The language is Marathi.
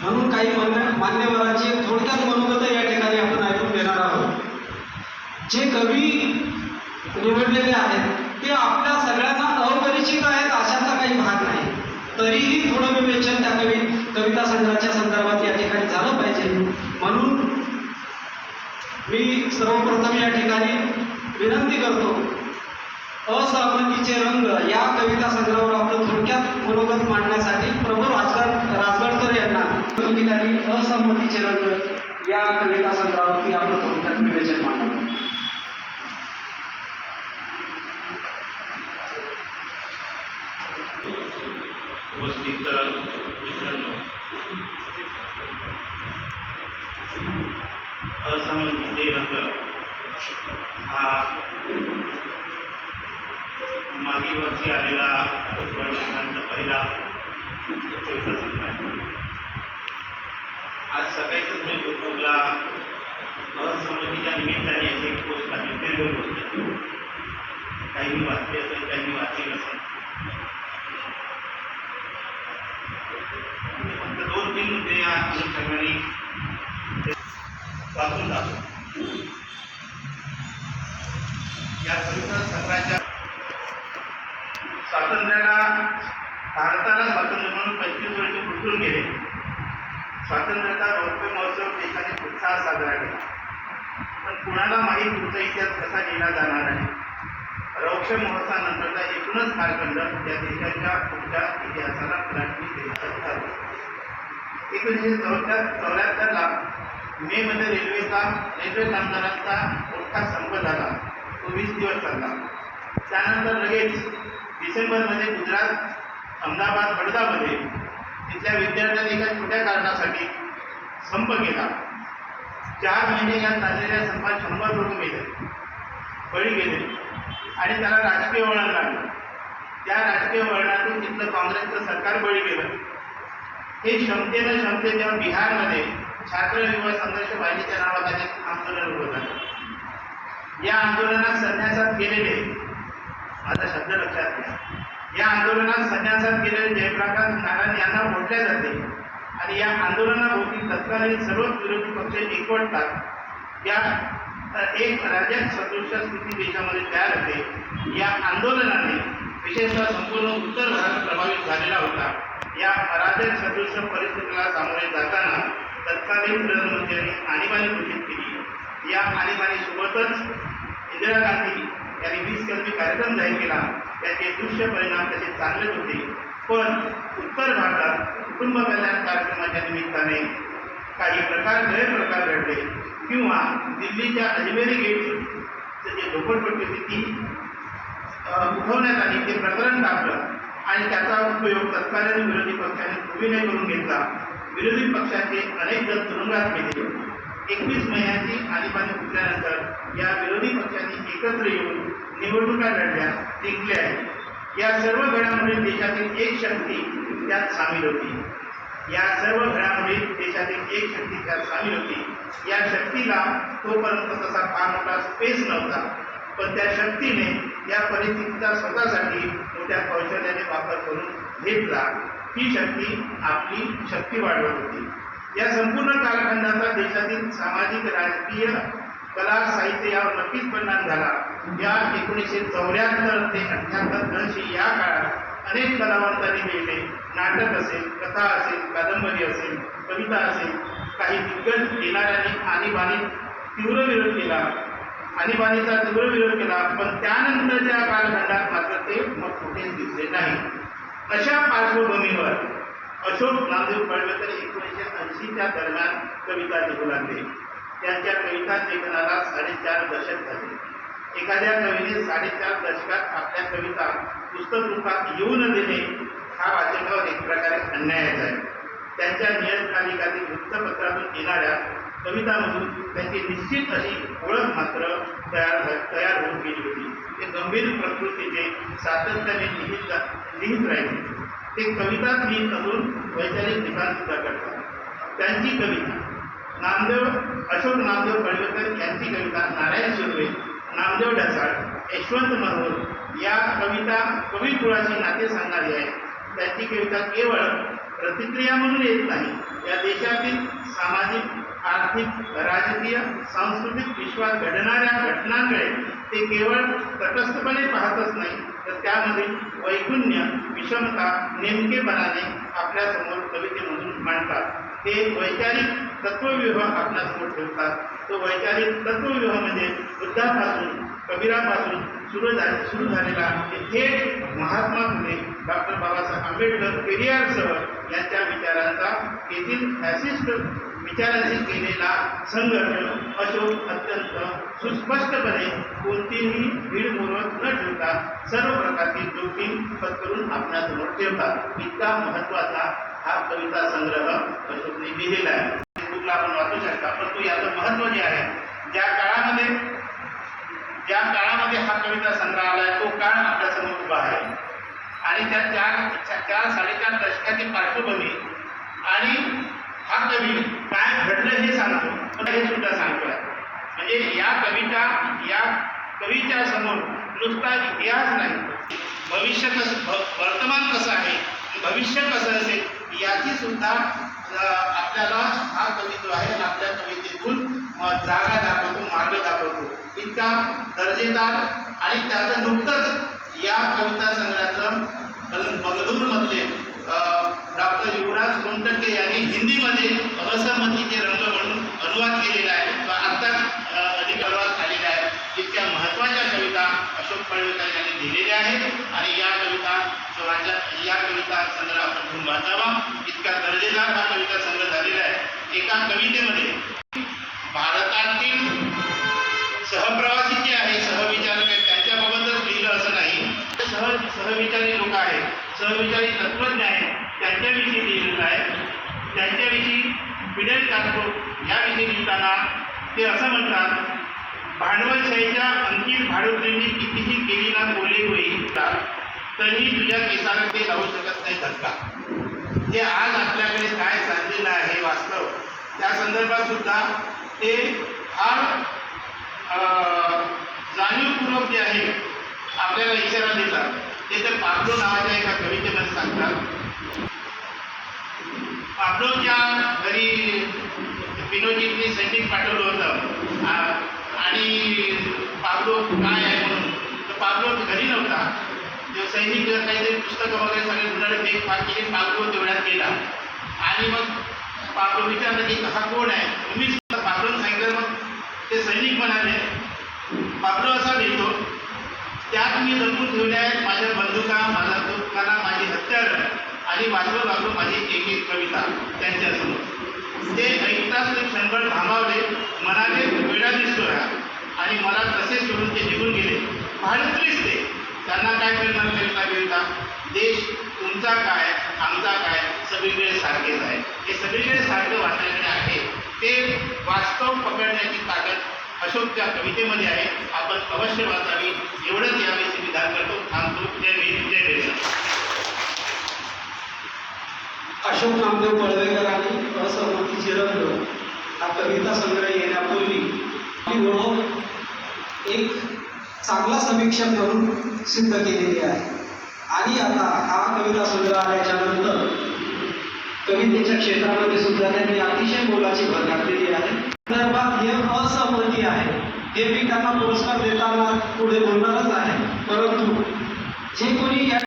म्हणून काही मान्य मान्यवरांची थोडक्यात मनोगत या ठिकाणी आपण ऐकून घेणार आहोत. जे कवी निवडलेले आहेत ते आपल्या सगळ्यांना अपरिचित आहेत अशाचा काही भाग नाही. तरीही थोडं विवेचन त्या कवी कविता संग्रहाच्या संदर्भात या ठिकाणी झालं पाहिजे. म्हणून मी सर्वप्रथम या ठिकाणी विनंती करतो असहमतीचे रंग या कविता संग्रहावर आपलं थोडक्यात मनोगत मांडण्यासाठी प्रभू राजगड राजगडकर यांना ठिकाणी असहमतीचे रंग या कविता संग्रहावरती आपलं थोडक्यात विवेचन मांडलं. उपस्थित मित्रांनो रंग. हा. मागील वर्षी आलेला वर्षांचा पहिला आज सकाळीच मी फेसबुकला असंमतीच्या निमित्ताने असे एक पोस्ट टाकली. फेसबुक होती काही मी वाचली असेल काही मी वाचली नसेल फक्त दोन तीन मुद्दे या अनुषंगाने वाचून जातो या कविता स्वातंत्र्याला भारताला स्वातंत्र्य म्हणून पंचवीस वर्ष फुटून गेले. स्वातंत्र्याचा रौप्य महोत्सव देशाने उत्साह साजरा केला. पण कुणाला माहीत पुढचा इतिहास कसा लिहिला जाणार आहे? रौप्य महोत्सवानंतरचा एकूणच कालखंड त्या देशाच्या पुढच्या इतिहासाला फलाटणी देण्यासाठी एकोणीसशे चौऱ्या चौऱ्याहत्तरला मे मध्ये रेल्वेचा रेल्वे कामगारांचा मोठा संप झाला. तो वीस दिवस चालला. त्यानंतर लगेच डिसेंबरमध्ये गुजरात अहमदाबाद बडोदामध्ये तिथल्या विद्यार्थ्यांनी एका छोट्या कारणासाठी संप केला. चार महिने या चाललेल्या संपात शंभर लोक गेले बळी गेले आणि त्याला राजकीय वळण लागलं. त्या राजकीय वळणातून तिथलं काँग्रेसचं सरकार बळी गेलं. हे क्षमतेनं क्षमते जेव्हा बिहारमध्ये छात्र युवा संघर्ष वाहिनीच्या नावाखाली आंदोलन उभं झालं. या आंदोलनात संन्यासात गेलेले माझा शब्द लक्षात घ्या. या आंदोलनात संन्यासात गेलेले जयप्रकाश नारायण यांना ओढल्या जाते. आणि या आंदोलनाभोवती तत्कालीन सर्वच विरोधी पक्ष एकवटतात. या एक राज्यात सदृश स्थिती देशामध्ये तयार होते. या आंदोलनाने विशेषतः संपूर्ण उत्तर भारत प्रभावित झालेला होता. या अराजक सदृश परिस्थितीला सामोरे जाताना तत्कालीन प्रधानमंत्र्यांनी आणीबाणी घोषित केली. या आणीबाणीसोबतच इंदिरा गांधी यांनी वीस कलमी कार्यक्रम जाहीर केला. त्याचे दृश्य परिणाम तसे चांगलेच होते. पण उत्तर भारतात कुटुंब कल्याण कार्यक्रमाच्या निमित्ताने काही प्रकार गैरप्रकार घडले. किंवा दिल्लीच्या अजमेरी गेट जे झोपडपट्टी होती ती उठवण्यात आली ते प्रकरण टाकलं आणि त्याचा उपयोग तत्कालीन विरोधी पक्षाने पूर्वीने करून घेतला. विरोधी पक्षाचे अनेक जण तुरुंगात गेले. एकवीस महिन्याची आणीबाणी फुटल्यानंतर या विरोधी पक्षांनी एकत्र येऊन निवडणुका लढल्या जिंकल्या. या सर्व घडामोडी देशातील एक शक्ती त्यात सामील होती. या सर्व घडामोडी देशातील एक शक्ती त्यात सामील होती. या शक्तीला तोपर्यंत तसा फार मोठा स्पेस नव्हता. पण त्या शक्तीने या परिस्थितीचा स्वतःसाठी मोठ्या कौशल्याने वापर करून घेतला. ही शक्ती आपली शक्ती वाढवत होती. या संपूर्ण कालखंडाचा देशातील सामाजिक राजकीय कला साहित्य यावर नक्कीच परिणाम झाला. या एकोणीसशे चौऱ्याहत्तर ते अठ्ठ्याहत्तर दरशी या काळात अनेक कलावंतांनी लिहिले. नाटक असेल कथा असेल कादंबरी असेल कविता असेल काही दिग्गज लिहिणाऱ्यांनी आणीबाणीत तीव्र विरोध केला. आणीबाणीचा तीव्र विरोध केला पण त्यानंतरच्या कालखंडात मात्र ते मग कुठेच दिसले नाही. अशा पार्श्वभूमीवर अशोक नामदेव पडवेकर एकोणीसशे ऐंशीच्या दरम्यान कविता लिहू लागले. त्यांच्या कविता लेखनाला साडेचार दशक झाले. एखाद्या कवीने साडेचार दशकात आपल्या कविता पुस्तक रूपात येऊ न देणे हा वाचकावर एक प्रकारे अन्यायच आहे त्यांच्या नियतकालिकातील वृत्तपत्रातून येणाऱ्या कवितामधून त्यांची निश्चित अशी ओळख मात्र तयार तयार होऊन गेली होती. ते गंभीर प्रकृतीचे सातत्याने लिहित लिहित राहिले. ते कविता क्लीन करून वैचारिक लिखाण सुद्धा करतात. त्यांची कविता. नामदेव अशोक नामदेव पडवेकर यांची कविता नारायण शिर्वे नामदेव ढसाळ यशवंत महोर या कविता कवी कुळाची नाते सांगणारी आहे त्यांची कविता केवळ प्रतिक्रिया म्हणून येत नाही या देशातील सामाजिक आर्थिक राजकीय सांस्कृतिक विश्वात घडणाऱ्या घटनांकडे ते केवळ तटस्थपणे पाहतच नाही तर त्यामधील वैगुण्य विषमता नेमकेपणाने आपल्यासमोर कवितेमधून मांडतात. ते वैचारिक तत्वव्यूह आपल्यासमोर ठेवतात. तो वैचारिक तत्वव्यूह म्हणजे बुद्धापासून कबीरापासून सुरू झाले सुरू झालेला थेट महात्मा फुले डॉक्टर बाबासाहेब आंबेडकर पेरियारसह यांच्या विचारांचा येथील फॅसिस्ट विचारांशी केलेला संघर्ष अशोक अत्यंत सुस्पष्टपणे कोणतीही भीड मुरवत न ठेवता सर्व प्रकारची जोखीम पत्करून आपल्यासमोर ठेवतात. इतका महत्त्वाचा हा कविता संग्रह अशोकने लिहिलेला आहे. फेसबुकला आपण वाचू शकता परंतु याचं महत्त्व जे आहे ज्या काळामध्ये ज्या काळामध्ये हा कविता संग्रह आहे तो काळ आपल्यासमोर उभा आहे. आणि त्या चार चार साडेचार दशकाची पार्श्वभूमी आणि हा कवी काय घडलं हे सांगतो. पण हे सुद्धा सांगतोय. म्हणजे या कविता या कवीच्या समोर नुसता इतिहास नाही. भविष्य कसं वर्तमान कसं आहे भविष्य कसं असेल याची सुद्धा आपल्याला हा कवी जो आहे आपल्या कवितेतून जागा दाखवतो मार्ग दाखवतो. इतका दर्जेदार आणि त्याचं नुकतंच या कविता संग्रह बंगळूरमधले डॉक्टर युवराज सोनटक्के यांनी हिंदीमध्ये असहमतीचे रंग म्हणून अनुवाद केलेला आहे तो आत्ताच अ, अधिक अनुवाद झालेला आहे इतक्या महत्त्वाच्या कविता अशोक पळवेकर यांनी लिहिलेल्या आहेत आणि या कविता स्वराज्या या कविता संग्रह आपण घेऊन वाचावा. इतका दर्जेदार हा कविता संग्रह झालेला आहे. एका कवितेमध्ये भारतातील सहप्रवासी जे आहे सहविचारक आहेत त्यांच्याबाबतच लिहिलं असं नाही. सह सहविचारी लोक आहेत. सहविचारी तत्वज्ञ आहेत. त्यांच्याविषयी लिहिलेलं आहे. त्यांच्याविषयी फिडेल कास्ट्रो याविषयी लिहिताना ते असं म्हणतात भांडवलशाहीच्या अंकित भाडोत्रींनी कितीही केली ना बोलली होईल तरी तुझ्या केसामध्ये ते लावू शकत नाही धक्का. हे आज आपल्याकडे काय चाललेलं आहे वास्तव? त्या संदर्भात सुद्धा ते फार अं, जाणीवपूर्वक जे आहे आपल्याला इशारा देतात. ते तर पाब्लो नावाच्या एका कवितेमध्ये सांगतात. पाब्लोच्या घरी विनोदजींनी सैनिक पाठवलं होतं. आणि पाब्लो काय आहे म्हणून? तर पाब्लो घरी नव्हता. सैनिक काहीतरी पुस्तकं वगैरे सगळे मुलाने फेक फाक केली पाब्लो तेवढ्यात गेला आणि मग पाब्लो विचारलं की हा कोण आहे? तुम्हीच पाब्लोनं सांगितलं मग ते सैनिक म्हणाले पाब्लो असा लिहितो त्यात मी जपून ठेवल्या आहेत माझ्या बंदुका माझा तोफखाना माझी हत्यार आणि वाजलो लागलो माझी एक एक कविता त्यांच्यासमोर. ते ऐकताच ते क्षणभर थांबावले म्हणाले वेळा दिसतो आणि मला तसे सोडून ते निघून गेले. भाडत्रीच ते त्यांना काय मिळणार कविता कविता देश तुमचा काय आमचा काय सगळीकडे सारखेच आहे. हे सगळीकडे सारखं वाचण्याकडे आहे. ते वास्तव पकडण्याची ताकद अशोकच्या कवितेमध्ये आहे. आपण अवश्य वाचावी. एवढंच याविषयी विधान करतो. थांबतो. जय भीम जय भीम. अशोक नामदेव पळवेकर आणि असहमतीचे रंग हा कविता संग्रह येण्यापूर्वी. आपली ओळख चांगला समीक्षक म्हणून सिद्ध केलेली आहे. आणि आता हा कविता सुद्धा आल्याच्यानंतर कवितेच्या क्षेत्रामध्ये सुद्धा त्यांनी अतिशय मोलाची भर घातलेली आहे. संदर्भात हे असहमती आहे. हे मी त्यांना पुरस्कार देताना पुढे बोलणारच आहे. परंतु जे कोणी या